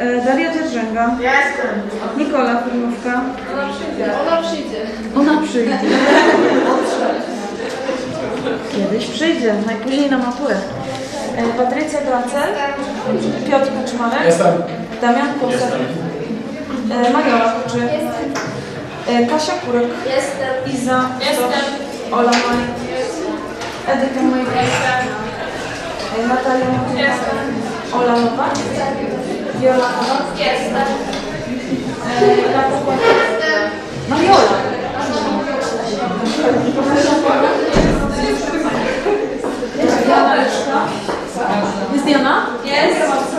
E, Daria Dzierżęga. Jestem. Nikola Filmówka. Ona przyjdzie. Ona przyjdzie. Ona przyjdzie. Kiedyś przyjdzie, najpóźniej na maturę. E, Patrycja Gracel. Piotr Kaczmarek. Jestem. Damian Kłosek. E, Mariola Kuczy. E, Kasia Kurek. Jestem. Iza. Jestem. Ola Maj. Edyta Majka. Natalia Matyka. Ola Lopa. Viola Nowak. Jestem. Pokład. Mariola. Jest Leszka. Jest? Jest.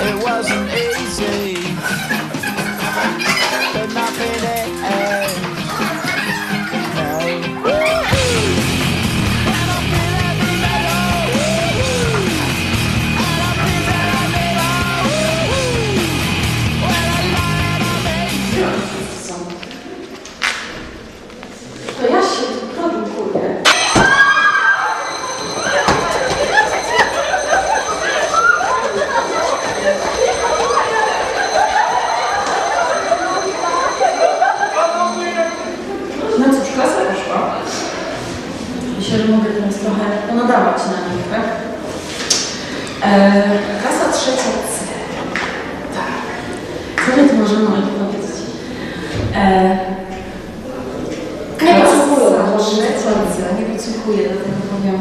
It wasn't easy, but nothing else. Ponadawać na nich, tak? E, klasa trzecia C. Tak. Co my tu możemy odpowiedzieć? E, Klasa trzecia C. Nie podsłuchuję, dlatego powiem.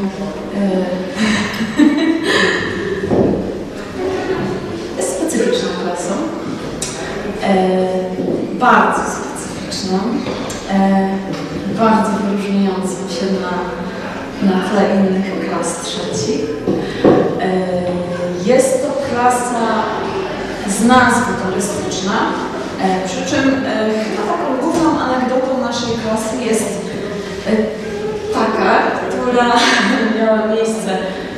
E, jest specyficzną klasą. E, bardzo specyficzną. E, bardzo wyróżniającą się na, na tle innych klas trzecich. E, jest to klasa z nazwy turystyczna, e, przy czym e, chyba taką główną anegdotą naszej klasy jest taka, która miała miejsce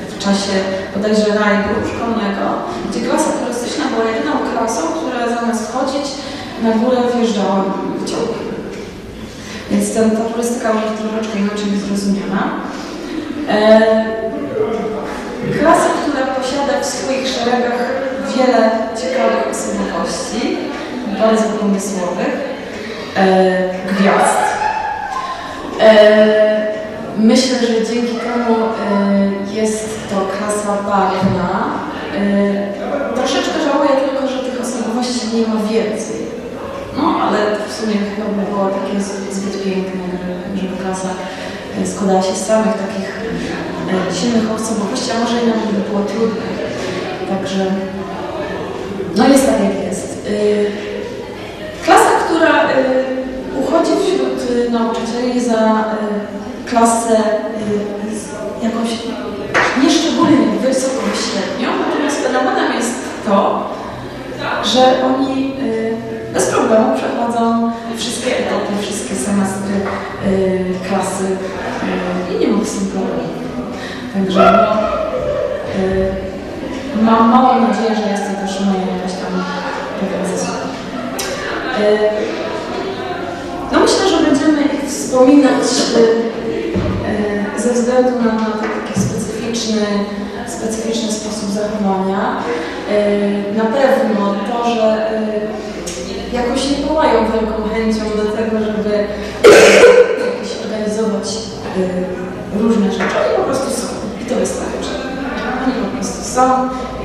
w czasie bodajże rajdu szkolnego, gdzie klasa turystyczna była jedyną klasą, która zamiast chodzić na górę wjeżdżała wyciągiem. Więc ten, ta turystyka może troszeczkę inaczej być zrozumiana. E, klasa, która posiada w swoich szeregach wiele ciekawych osobowości, bardzo pomysłowych, e, gwiazd. E, myślę, że dzięki temu jest to klasa barwna. Troszeczkę żałuję tylko, że tych osobowości nie ma więcej. No, ale w sumie chyba by było takie zbyt piękne, żeby- klasa składała się z samych takich e, silnych osobowości, a może nawet by było trudne. Także, no jest tak jak jest. Y, Klasa, która uchodzi wśród nauczycieli za klasę jakąś nieszczególnie wysoką średnią, natomiast fenomenem jest to, że oni No myślę, że będziemy ich wspominać y, ze względu na, taki specyficzny, specyficzny sposób zachowania. Y, Na pewno to, że jakoś nie połają wielką chęcią do tego, żeby jakieś organizować różne rzeczy. Oni po prostu są i to wystarczy. Oni po prostu są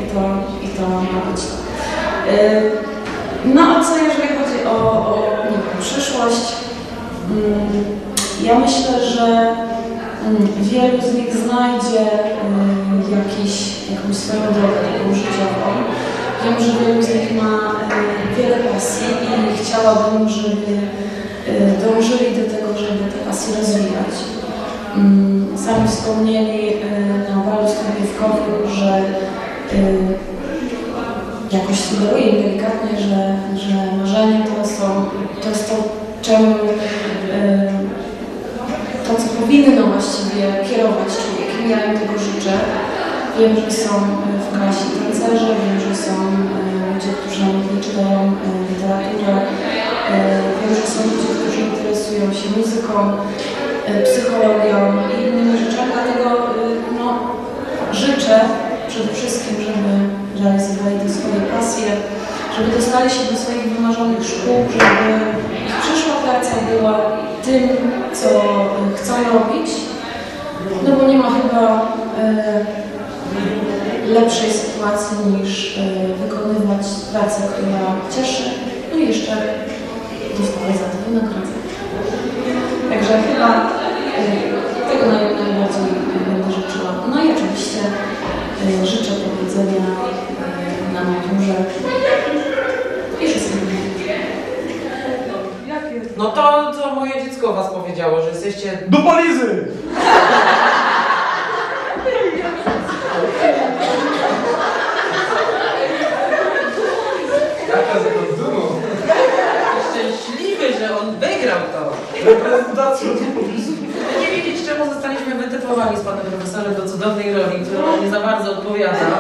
i to, i to ma być. Y, no a co jeżeli o, o nie wiem, przyszłość? Mm, Ja myślę, że mm, wielu z nich znajdzie mm, jakiś, jakąś swoją drogę życiową. Wiem, że wielu z nich ma y, wiele pasji i chciałabym, żeby y, dążyli do tego, żeby te pasje rozwijać. Sami wspomnieli y, na balu studiówkowym, że jakoś sugeruję im delikatnie, że, że marzenie to, są, to jest to, czemu y, to, co powinno właściwie kierować człowiekiem. Ja im tego życzę. Wiem, że są y, w klasie tancerze, wiem, że są y, ludzie, którzy nawet czytają literaturę, wiem, że są ludzie, którzy interesują się muzyką, psychologią i innymi rzeczami, dlatego no, życzę przede wszystkim, żeby realizowali te swoje pasje, żeby dostali się do swoich wymarzonych szkół, żeby ich przyszła praca była tym, co y, chcą robić, no bo nie ma chyba y, lepszej sytuacji niż y, wykonywać pracę, która cieszy, no i jeszcze dostawać za to wynagrodzenie. Także chyba y, tego naj, najbardziej będę życzyła. No i oczywiście y, życzę powodzenia y, na maturze i wszystkiego najlepszego. No to, co moje dziecko o was powiedziało, że jesteście... Do palizy! Jaka z tego dumą? szczęśliwy, że on wygrał to. Reprezentacja. Nie wiedzieć, czemu zostaliśmy wytypowani z panem profesorem do cudownej roli, która nie za bardzo odpowiada.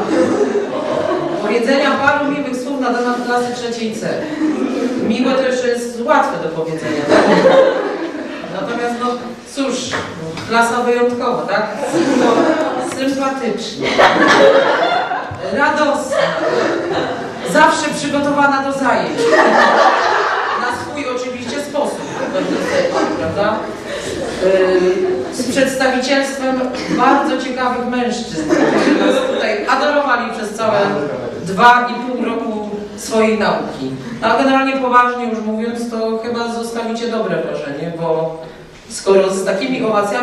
Powiedzenia paru miłych słów na temat klasy trzeciej C. Miłe to jeszcze jest łatwe do powiedzenia. Natomiast no cóż, klasa wyjątkowa, tak? Sympatyczna. Radosna. Zawsze przygotowana do zajęć. Na swój oczywiście sposób, prawda? Yy, Z przedstawicielstwem bardzo ciekawych mężczyzn, którzy nas tutaj adorowali przez całe dwa i pół roku swojej nauki. A generalnie poważnie już mówiąc, to chyba zostawicie dobre wrażenie, bo skoro z takimi owacjami